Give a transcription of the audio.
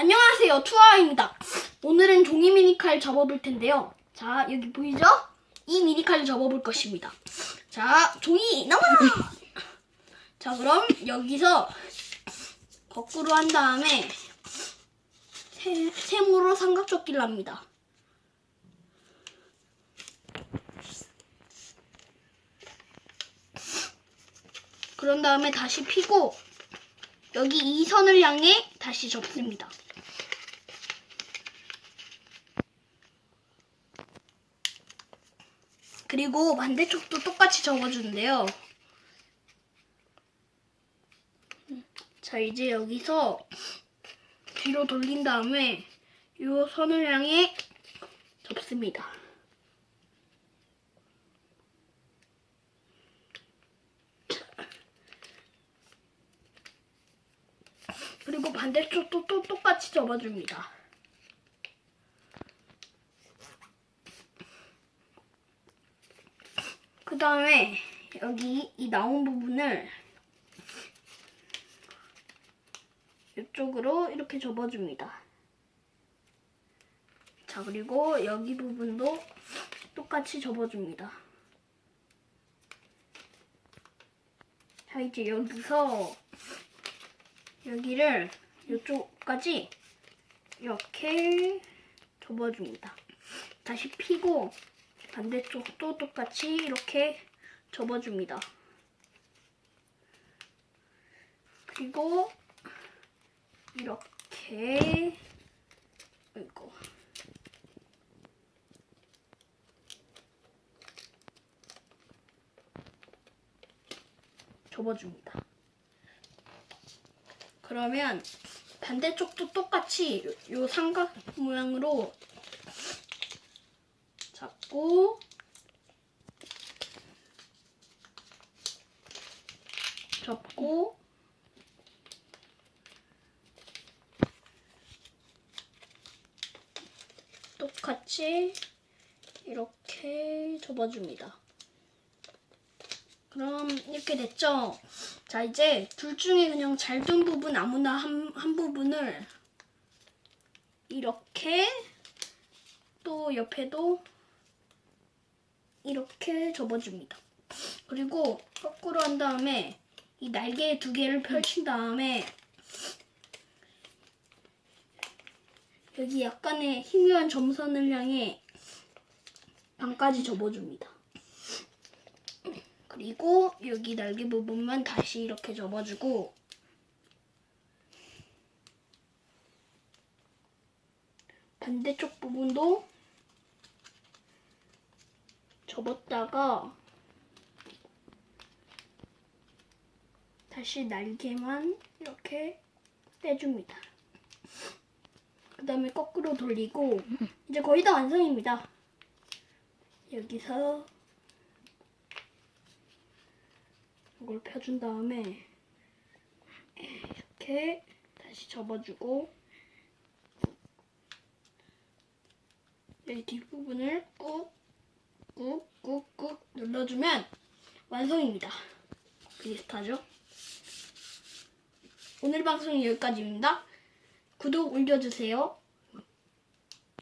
안녕하세요, 투아입니다. 오늘은 종이 미니칼 접어볼 텐데요. 자, 여기 보이죠? 이 미니칼을 접어볼 것입니다. 자, 종이 나와! 자, 그럼 여기서 거꾸로 한 다음에 세, 세모로 삼각접기를 합니다. 그런 다음에 다시 피고 여기 이 선을 향해 다시 접습니다. 그리고 반대쪽도 똑같이 접어주는데요. 자, 이제 여기서 뒤로 돌린 다음에 이 선을 향해 접습니다. 그리고 반대쪽도 또 똑같이 접어줍니다. 그 다음에 여기 이 나온 부분을 이쪽으로 이렇게 접어줍니다. 자, 그리고 여기 부분도 똑같이 접어줍니다. 자, 이제 여기서 여기를 이쪽까지 이렇게 접어줍니다. 다시 피고 반대쪽도 똑같이 이렇게 접어줍니다. 그리고 이렇게 이거 접어줍니다. 그러면 반대쪽도 똑같이 요, 요 삼각 모양으로 잡고 접고 똑같이 이렇게 접어줍니다. 그럼 이렇게 됐죠? 자, 이제 둘 중에 그냥 잘된 부분 아무나 한, 한 부분을 이렇게 또 옆에도 이렇게 접어줍니다. 그리고 거꾸로 한 다음에 이 날개 두 개를 펼친 다음에 여기 약간의 희미한 점선을 향해 반까지 접어줍니다. 그리고 여기 날개 부분만 다시 이렇게 접어주고 반대쪽 부분도 접었다가 다시 날개만 이렇게 떼줍니다. 그 다음에 거꾸로 돌리고 이제 거의 다 완성입니다. 여기서 이걸 펴준 다음에 이렇게 다시 접어주고 여기 뒷부분을 꾹 꾹꾹꾹 눌러주면 완성입니다. 비슷하죠? 오늘 방송은 여기까지입니다. 구독 올려주세요.